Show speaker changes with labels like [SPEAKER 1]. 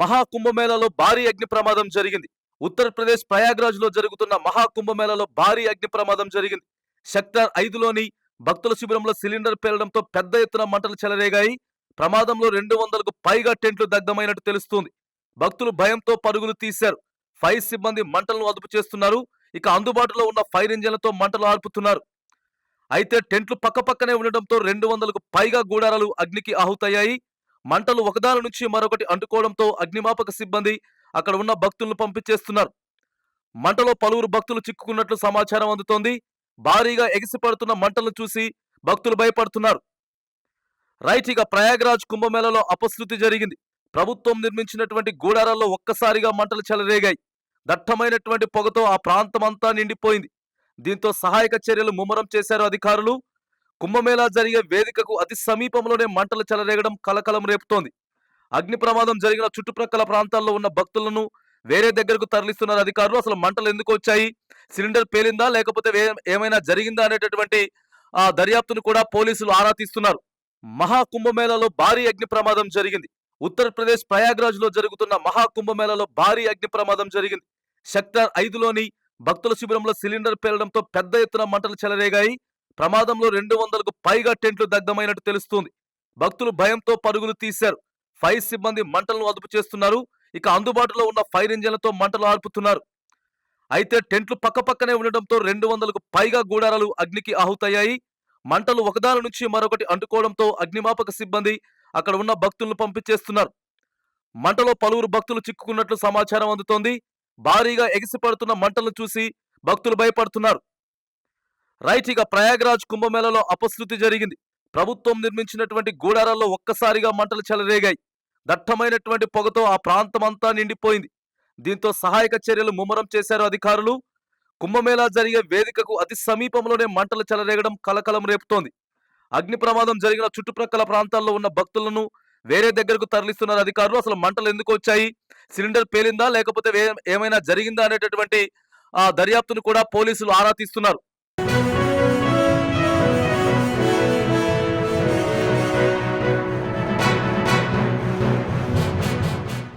[SPEAKER 1] మహాకుంభమేళలో భారీ అగ్ని ప్రమాదం జరిగింది. ఉత్తరప్రదేశ్ ప్రయాగ్రాజ్లో జరుగుతున్న మహాకుంభమేళలో భారీ అగ్ని ప్రమాదం జరిగింది. సెక్టార్ ఐదులోని భక్తుల శిబిరంలో సిలిండర్ పేలడంతో పెద్ద ఎత్తున మంటలు చెలరేగాయి. ప్రమాదంలో రెండు వందలకు పైగా టెంట్లు దగ్ధమైనట్టు తెలుస్తుంది. భక్తులు భయంతో పరుగులు తీశారు. ఫైర్ సిబ్బంది మంటలను అదుపు చేస్తున్నారు. ఇక అందుబాటులో ఉన్న ఫైర్ ఇంజన్లతో మంటలు ఆర్పుతున్నారు. అయితే టెంట్లు పక్కపక్కనే ఉండడంతో రెండు వందలకు పైగా గూడారాలు అగ్నికి ఆహుతయ్యాయి. మంటలు ఒకదాని నుంచి మరొకటి అంటుకోవడంతో అగ్నిమాపక సిబ్బంది అక్కడ ఉన్న భక్తులను పంపించేస్తున్నారు. మంటలో పలువురు భక్తులు చిక్కుకున్నట్లు సమాచారం అందుతోంది. భారీగా ఎగిసిపడుతున్న మంటలను చూసి భక్తులు భయపడుతున్నారు. రైట్ ఇక ప్రయాగ్రాజ్ కుంభమేళలో అపశృతి జరిగింది. ప్రభుత్వం నిర్మించినటువంటి గూడారాల్లో ఒక్కసారిగా మంటలు చెలరేగాయి. దట్టమైనటువంటి పొగతో ఆ ప్రాంతం అంతా నిండిపోయింది. దీంతో సహాయక చర్యలు ముమ్మరం చేశారు అధికారులు. కుంభమేళా జరిగే వేదికకు అతి సమీపంలోనే మంటలు చెలరేగడం కలకలం రేపుతోంది. అగ్ని ప్రమాదం జరిగిన చుట్టుప్రక్కల ప్రాంతాల్లో ఉన్న భక్తులను వేరే దగ్గరకు తరలిస్తున్నారు అధికారులు. అసలు మంటలు ఎందుకు వచ్చాయి? సిలిండర్ పేలిందా? లేకపోతే ఏమైనా జరిగిందా అనేటటువంటి ఆ దర్యాప్తును కూడా పోలీసులు ఆరా తీస్తున్నారు. మహాకుంభమేళలో భారీ అగ్ని ప్రమాదం జరిగింది. ఉత్తరప్రదేశ్ ప్రయాగ్రాజ్లో జరుగుతున్న మహాకుంభమేళలో భారీ అగ్ని ప్రమాదం జరిగింది. సెక్టార్ ఐదులోని భక్తుల శిబిరంలో సిలిండర్ పేలడంతో పెద్ద ఎత్తున మంటలు చెలరేగాయి. ప్రమాదంలో రెండు వందలకు పైగా టెంట్లు దగ్ధమైనట్టు తెలుస్తోంది. భక్తులు భయంతో పరుగులు తీశారు. ఫైర్ సిబ్బంది మంటలను అదుపు చేస్తున్నారు. ఇక అందుబాటులో ఉన్న ఫైర్ ఇంజన్లతో మంటలు ఆర్పుతున్నారు. అయితే టెంట్లు పక్కపక్కనే ఉండడంతో రెండు వందలకు పైగా గూడారాలు అగ్నికి ఆహుతయ్యాయి. మంటలు ఒకదాని నుంచి మరొకటి అంటుకోవడంతో అగ్నిమాపక సిబ్బంది అక్కడ ఉన్న భక్తులను పంపించేస్తున్నారు. మంటలో పలువురు భక్తులు చిక్కుకున్నట్లు సమాచారం అందుతోంది. భారీగా ఎగిసిపడుతున్న మంటలను చూసి భక్తులు భయపడుతున్నారు. రైట్ ఇక ప్రయాగ్రాజ్ కుంభమేళలో అపశృతి జరిగింది. ప్రభుత్వం నిర్మించినటువంటి గూడారాల్లో ఒక్కసారిగా మంటలు చెలరేగాయి. దట్టమైనటువంటి పొగతో ఆ ప్రాంతం అంతా నిండిపోయింది. దీంతో సహాయక చర్యలు ముమ్మరం చేశారు అధికారులు. కుంభమేళా జరిగే వేదికకు అతి సమీపంలోనే మంటలు చెలరేగడం కలకలం రేపుతోంది. అగ్ని ప్రమాదం జరిగిన చుట్టుప్రక్కల ప్రాంతాల్లో ఉన్న భక్తులను వేరే దగ్గరకు తరలిస్తున్నారు అధికారులు. అసలు మంటలు ఎందుకు వచ్చాయి? సిలిండర్ పేలిందా? లేకపోతే ఏమైనా జరిగిందా అనేటటువంటి ఆ దర్యాప్తును కూడా పోలీసులు ఆరా తీస్తున్నారు. you